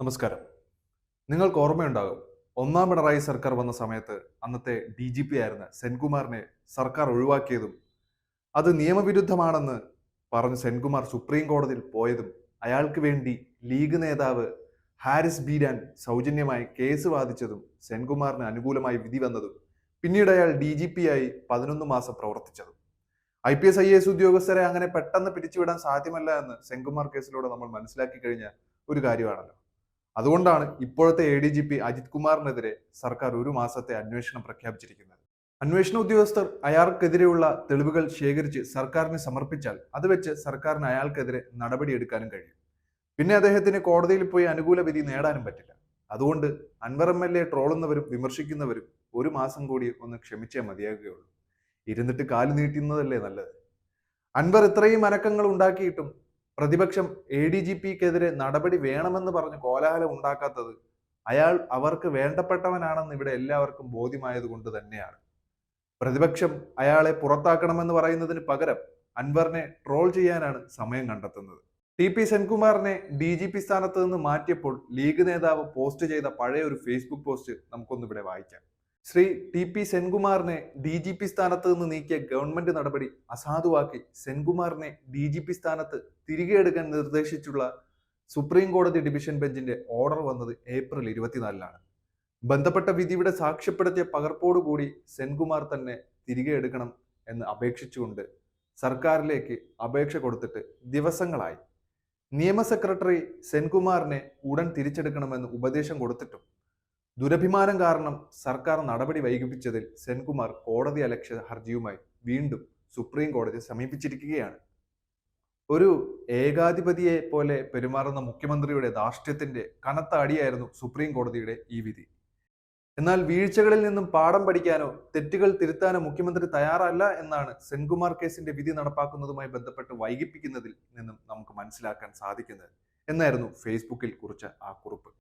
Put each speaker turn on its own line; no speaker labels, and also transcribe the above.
നമസ്കാരം. നിങ്ങൾക്ക് ഓർമ്മയുണ്ടാകും ഒന്നാം പിണറായി സർക്കാർ വന്ന സമയത്ത് അന്നത്തെ ഡി ജി പി ആയിരുന്ന സെൻകുമാറിനെ സർക്കാർ ഒഴിവാക്കിയതും അത് നിയമവിരുദ്ധമാണെന്ന് പറഞ്ഞ് സെൻകുമാർ സുപ്രീം കോടതിയിൽ പോയതും അയാൾക്ക് വേണ്ടി ലീഗ് നേതാവ് ഹാരിസ് ബീരാൻ സൗജന്യമായി കേസ് വാദിച്ചതും സെൻകുമാറിന് അനുകൂലമായി വിധി വന്നതും പിന്നീട് അയാൾ ഡി ജി പി ആയി പതിനൊന്ന് മാസം പ്രവർത്തിച്ചതും. I P S I S ഉദ്യോഗസ്ഥരെ അങ്ങനെ പെട്ടെന്ന് പിരിച്ചുവിടാൻ സാധ്യമല്ല എന്ന് സെൻകുമാർ കേസിലൂടെ നമ്മൾ മനസ്സിലാക്കി കഴിഞ്ഞ ഒരു കാര്യമാണല്ലോ. അതുകൊണ്ടാണ് ഇപ്പോഴത്തെ A D G P Ajith കുമാറിനെതിരെ സർക്കാർ ഒരു മാസത്തെ അന്വേഷണം പ്രഖ്യാപിച്ചിരിക്കുന്നത്. അന്വേഷണ ഉദ്യോഗസ്ഥർ അയാൾക്കെതിരെയുള്ള തെളിവുകൾ ശേഖരിച്ച് സർക്കാരിന് സമർപ്പിച്ചാൽ അത് വെച്ച് സർക്കാരിന് അയാൾക്കെതിരെ നടപടിയെടുക്കാനും കഴിയും. പിന്നെ അദ്ദേഹത്തിന് കോടതിയിൽ പോയി അനുകൂല വിധി നേടാനും പറ്റില്ല. അതുകൊണ്ട് അൻവർ എം എൽ എ ട്രോളുന്നവരും വിമർശിക്കുന്നവരും ഒരു മാസം കൂടി ഒന്ന് ക്ഷമിച്ചേ മതിയാകുകയുള്ളൂ. ഇരുന്നിട്ട് കാലു നീട്ടുന്നതല്ലേ നല്ലത്? അൻവർ ഇത്രയും അനക്കങ്ങൾ ഉണ്ടാക്കിയിട്ടും പ്രതിപക്ഷം എ ഡി ജി പിക്കെതിരെ നടപടി വേണമെന്ന് പറഞ്ഞ് കോലാഹലം ഉണ്ടാക്കാത്തത് അയാൾ അവർക്ക് വേണ്ടപ്പെട്ടവനാണെന്ന് ഇവിടെ എല്ലാവർക്കും ബോധ്യമായത് കൊണ്ട് തന്നെയാണ്. പ്രതിപക്ഷം അയാളെ പുറത്താക്കണമെന്ന് പറയുന്നതിന് പകരം അൻവറിനെ ട്രോൾ ചെയ്യാനാണ് സമയം കണ്ടെത്തുന്നത്. ടി പി സെൻകുമാറിനെ ഡി ജി പി സ്ഥാനത്ത് നിന്ന് മാറ്റിയപ്പോൾ ലീഗ് നേതാവ് പോസ്റ്റ് ചെയ്ത പഴയ ഒരു ഫേസ്ബുക്ക് പോസ്റ്റ് നമുക്കൊന്നിവിടെ വായിക്കാം. ശ്രീ ടി പി സെൻകുമാറിനെ ഡി ജി പി സ്ഥാനത്ത് നിന്ന് നീക്കിയ ഗവൺമെന്റ് നടപടി അസാധുവാക്കി. സെൻകുമാറിനെ ഡി ജി പി സ്ഥാനത്ത് തിരികെ എടുക്കാൻ നിർദ്ദേശിച്ചുള്ള സുപ്രീം കോടതി ഡിവിഷൻ ബെഞ്ചിന്റെ ഓർഡർ വന്നത് ഏപ്രിൽ ഇരുപത്തിനാലിലാണ് ബന്ധപ്പെട്ട വിധിയുടെ സാക്ഷ്യപ്പെടുത്തിയ പകർപ്പോടുകൂടി സെൻകുമാർ തന്നെ തിരികെ എടുക്കണം എന്ന് അപേക്ഷിച്ചുകൊണ്ട് സർക്കാരിലേക്ക് അപേക്ഷ കൊടുത്തിട്ട് ദിവസങ്ങളായി. നിയമ സെക്രട്ടറി സെൻകുമാറിനെ ഉടൻ തിരിച്ചെടുക്കണമെന്ന് ഉപദേശം കൊടുത്തിട്ടും ദുരഭിമാനം കാരണം സർക്കാർ നടപടി വൈകിപ്പിച്ചതിൽ സെൻകുമാർ കോടതി അലക്ഷ്യ ഹർജിയുമായി വീണ്ടും സുപ്രീം കോടതിയെ സമീപിച്ചിരിക്കുകയാണ്. ഒരു ഏകാധിപതിയെ പോലെ പെരുമാറുന്ന മുഖ്യമന്ത്രിയുടെ ധാർഷ്ട്യത്തിന്റെ കനത്ത അടിയായിരുന്നു സുപ്രീം കോടതിയുടെ ഈ വിധി. എന്നാൽ വീഴ്ചകളിൽ നിന്നും പാഠം പഠിക്കാനോ തെറ്റുകൾ തിരുത്താനോ മുഖ്യമന്ത്രി തയ്യാറല്ല എന്നാണ് സെൻകുമാർ കേസിന്റെ വിധി നടപ്പാക്കുന്നതുമായി ബന്ധപ്പെട്ട് വൈകിപ്പിക്കുന്നതിൽ നിന്നും നമുക്ക് മനസ്സിലാക്കാൻ സാധിക്കുന്നത് എന്നായിരുന്നു ഫേസ്ബുക്കിൽ കുറിച്ച ആ കുറിപ്പ്.